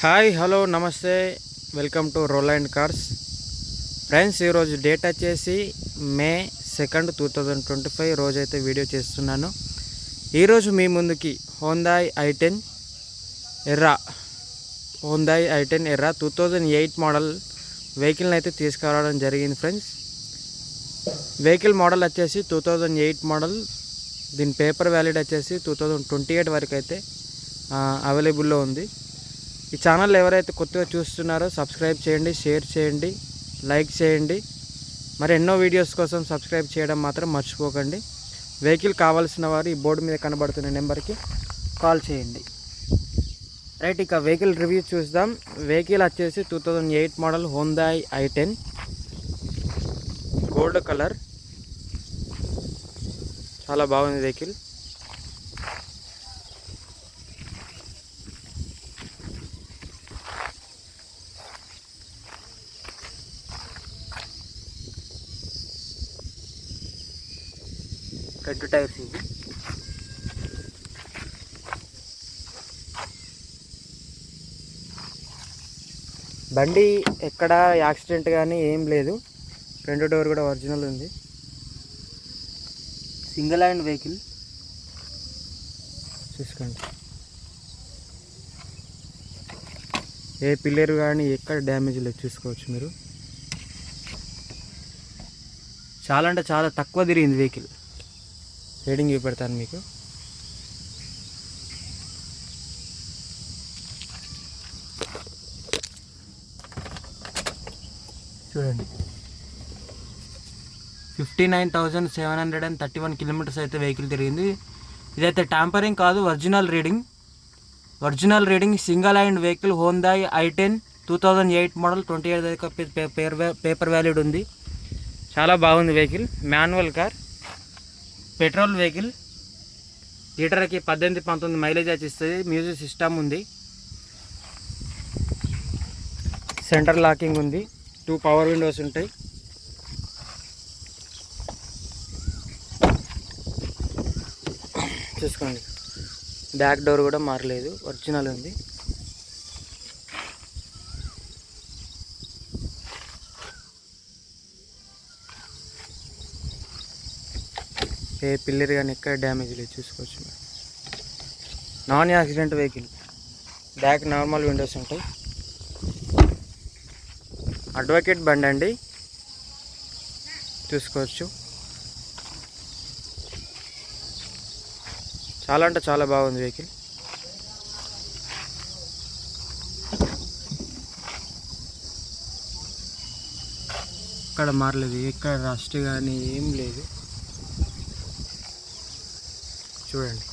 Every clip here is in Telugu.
హాయ్ హలో నమస్తే. Welcome to roll and cars. Friends ఈరోజు డేట్ వచ్చేసి May second two thousand twenty five రోజైతే వీడియో చేస్తున్నాను. ఈరోజు మీ ముందుకి Hyundai I ten Era Hyundai I ten Era two thousand eight model వెహికల్ని అయితే తీసుకురావడం జరిగింది ఫ్రెండ్స్. వెహికల్ మోడల్ వచ్చేసి టూ థౌజండ్ ఎయిట్ మోడల్ దీని పేపర్ వ్యాలిడ్ వచ్చేసి టూ థౌజండ్ ట్వంటీ ఎయిట్ వరకు అయితే అవైలబుల్లో ఉంది. ఈ ఛానల్ ఎవరైతే కొత్తగా చూస్తున్నారో సబ్స్క్రైబ్ చేయండి షేర్ చేయండి లైక్ చేయండి. మరి ఎన్నో వీడియోస్ కోసం సబ్స్క్రైబ్ చేయడం మాత్రం మర్చిపోకండి. వెహికల్ కావాల్సిన వారు ఈ బోర్డు మీద కనబడుతున్న నెంబర్కి కాల్ చేయండి. రైట్ ఇక వెహికల్ రివ్యూ చూద్దాం. వెహికల్ వచ్చేసి two thousand eight model Hyundai I ten gold colour చాలా బాగుంది వెహికల్ రెడ్ టైర్స్ ఇవి. బండి ఎక్కడ యాక్సిడెంట్ కానీ ఏం లేదు. ఫ్రంట్ డోర్ కూడా ఒరిజినల్ ఉంది. Single hand vehicle. చూసుకోండి. ఏ పిల్లర్ కానీ ఎక్కడ డ్యామేజ్ లేదు చూసుకోవచ్చు మీరు. చాలా అంటే చాలా తక్కువ తిరిగింది వెహికల్. రీడింగ్ చూపెడతాను మీకు. చూడండి. Fifty nine thousand seven hundred and thirty one kilometres అయితే వెహికల్ తిరిగింది. ఇదైతే ట్యాంపరింగ్ కాదు original reading original reading single hand vehicle Hyundai I ten two thousand eight model twenty eight paper valid ఉంది. చాలా బాగుంది vehicle manual car petrol vehicle లీటర్కి పద్దెనిమిది పంతొమ్మిది మైలేజ్ వచ్చిస్తుంది మ్యూజిక్ సిస్టమ్ ఉంది. సెంటర్ లాకింగ్ ఉంది. టూ పవర్ విండోస్ ఉంటాయి. చూసుకోండి. బ్యాక్ డోర్ కూడా మారలేదు. ఒరిజినల్ ఉంది. ఏ పిల్లర్ కానీ ఎక్కడ డ్యామేజ్ లేదు చూసుకోవచ్చు non accident vehicle. Back normal windows ఉంటాయి. అడ్వకేట్ బండి అండి. చూసుకోవచ్చు. చాలా అంటే చాలా బాగుంది వెహికల్. ఇక్కడ మారలేదు ఎక్కడ రస్ట్ కానీ ఏం లేదు. చూడండి.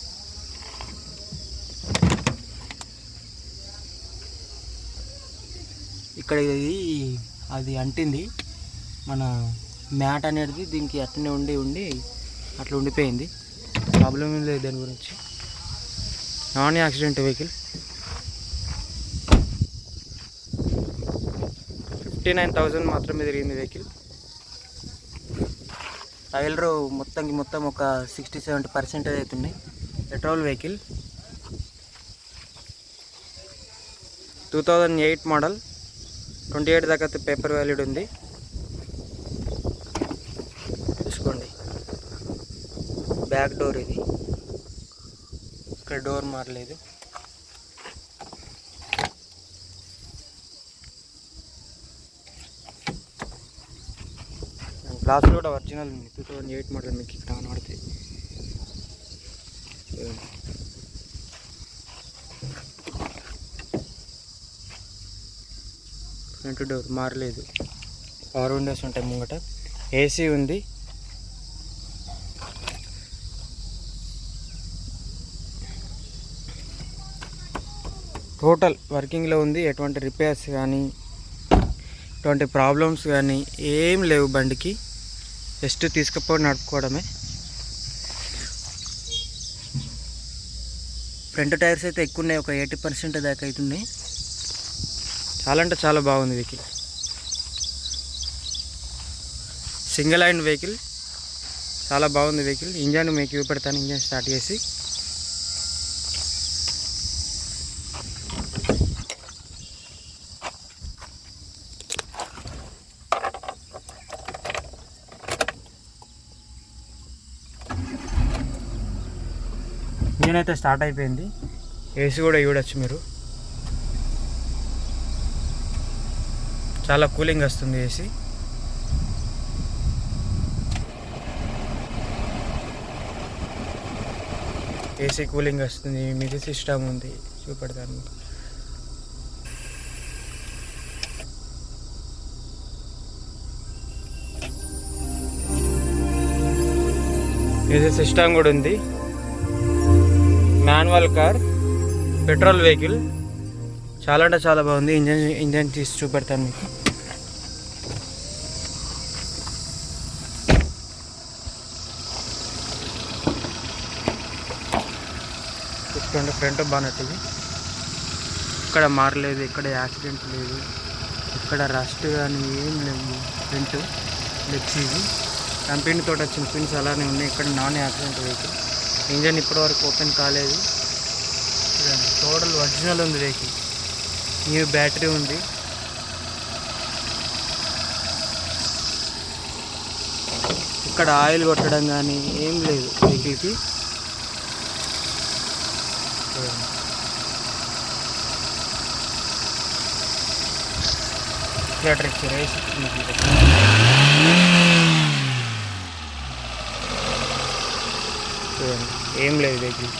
ఇక్కడ ఇది అది అంటింది. మన మ్యాట్ అనేది దీనికి అట్లనే ఉండి ఉండి అట్లా ఉండిపోయింది. ప్రాబ్లం ఏం లేదు దాని గురించి. Non accident vehicle. Fifty nine thousand మాత్రమే తిరిగింది వెహికల్. టైలర్ మొత్తం మొత్తం ఒక సిక్స్టీ సెవెంటీ పర్సెంటేజ్ అవుతున్నాయి petrol vehicle. Two thousand eight model. Twenty eight దాకా పేపర్ వ్యాలిడ్ ఉంది. చూసుకోండి. బ్యాక్ డోర్ ఇది. ఇక్కడ డోర్ మారలేదు. గ్లాస్ కూడా ఒరిజినల్ ఉంది. టూ థౌజండ్ ఎయిట్ మోడల్ మీకు ఇక్కడ కనబడుతుంది ఫ్రంట్ డోర్ మారలేదు. పవర్ విండోస్ ఉంటాయి ముంగట. ఏసీ ఉంది. టోటల్ వర్కింగ్లో ఉంది. ఎటువంటి రిపేర్స్ కానీ ఎటువంటి ప్రాబ్లమ్స్ కానీ ఏం లేవు బండికి. జస్ట్ తీసుకుపోయి నడుపుకోవడమే. ఫ్రంట్ టైర్స్ అయితే ఎక్కువ ఉన్నాయి ఒక ఎయిటీ పర్సెంట్ దాకా అవుతున్నాయి చాలా అంటే చాలా బాగుంది వెహికల్. సింగిల్ హ్యాండ్ వెహికల్ చాలా బాగుంది వెహికల్. ఇంజన్ మీకు చూపెడతాను ఇంజన్ స్టార్ట్ చేసి. ఇంజిన్ అయితే స్టార్ట్ అయిపోయింది. ఏసీ కూడా చూడొచ్చు మీరు. చాలా కూలింగ్ వస్తుంది ఏసీ. ఏసీ కూలింగ్ వస్తుంది మిది సిస్టమ్ ఉంది చూపెడతాను. మీకు. ఇది సిస్టమ్ కూడా ఉంది. Manual car petrol vehicle. చాలా అంటే చాలా బాగుంది. ఇంజన్ ఇంజన్ తీసి చూపెడతాను మీకు. చూసుకోండి ఫ్రంట్ ఇది. ఇక్కడ మారలేదు ఇక్కడ యాక్సిడెంట్ లేదు. ఇక్కడ రస్ట్ కానీ ఏం లేవు. ఫ్రంట్ ఇది. కంపెనీ తోటి వచ్చిన పిన్స్ అలానే ఉన్నాయి. ఇక్కడ నాన్ యాక్సిడెంట్ వెహికల్. ఇంజన్ ఇప్పటివరకు ఓపెన్ కాలేదు. టోటల్ ఒరిజినల్ ఉంది వెహికల్. న్యూ బ్యాటరీ ఉంది. ఇక్కడ ఆయిల్ కొట్టడం కానీ ఏం లేదు వెహికల్కి. బ్యాటరీ రేస్. చూడండి. ఏం లేదు వెహికల్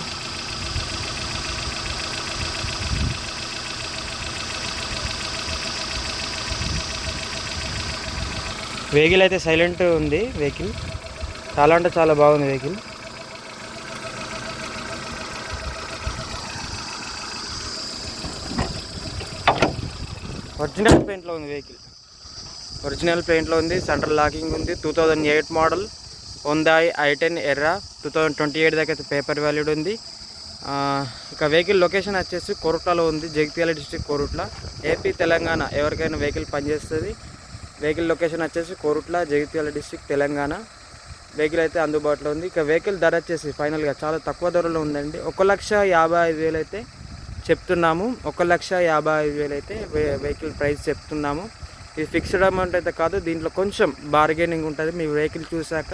వెహికల్ అయితే సైలెంట్ ఉంది వెహికల్. చాలా అంటే చాలా బాగుంది వెహికల్. ఒరిజినల్ పెయింట్లో ఉంది వెహికల్. ఒరిజినల్ పెయింట్లో ఉంది సెంట్రల్ లాకింగ్ ఉంది two thousand eight model Hyundai I ten Era two thousand twenty eight దాకా అయితే పేపర్ వ్యాలిడ్ ఉంది. ఇక వెహికల్ లొకేషన్ వచ్చేసి కోరుట్లలో ఉంది జగిత్యాల డిస్టిక్ కోరుట్ల. ఏపీ తెలంగాణ ఎవరికైనా వెహికల్ పనిచేస్తుంది. వెహికల్ లొకేషన్ వచ్చేసి కోరుట్ల జగిత్యాల డిస్టిక్ తెలంగాణ. వెహికల్ అయితే అందుబాటులో ఉంది. ఇక వెహికల్ ధర వచ్చేసి ఫైనల్గా చాలా తక్కువ ధరలో ఉందండి. ఒక లక్ష యాభై ఐదు వేలు అయితే చెప్తున్నాము. ఒక లక్ష యాభై ఐదు వేలు అయితే వెహికల్ ప్రైస్ చెప్తున్నాము. ఇది ఫిక్స్డ్ అమౌంట్ అయితే కాదు దీంట్లో కొంచెం బార్గెనింగ్ ఉంటుంది. మీ వెహికల్ చూశాక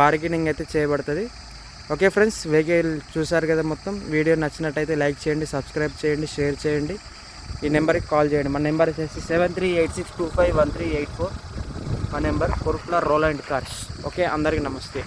బార్గెనింగ్ అయితే చేయబడుతుంది. ఓకే ఫ్రెండ్స్ వెహికల్ చూసారు కదా మొత్తం. వీడియో నచ్చినట్టయితే లైక్ చేయండి సబ్స్క్రైబ్ చేయండి షేర్ చేయండి. ఈ నెంబర్కి కాల్ చేయండి. మన నెంబర్ వచ్చేసి seven three eight six two five one three eight four. మా number Kurpula roll and cars. Okay అందరికీ నమస్తే.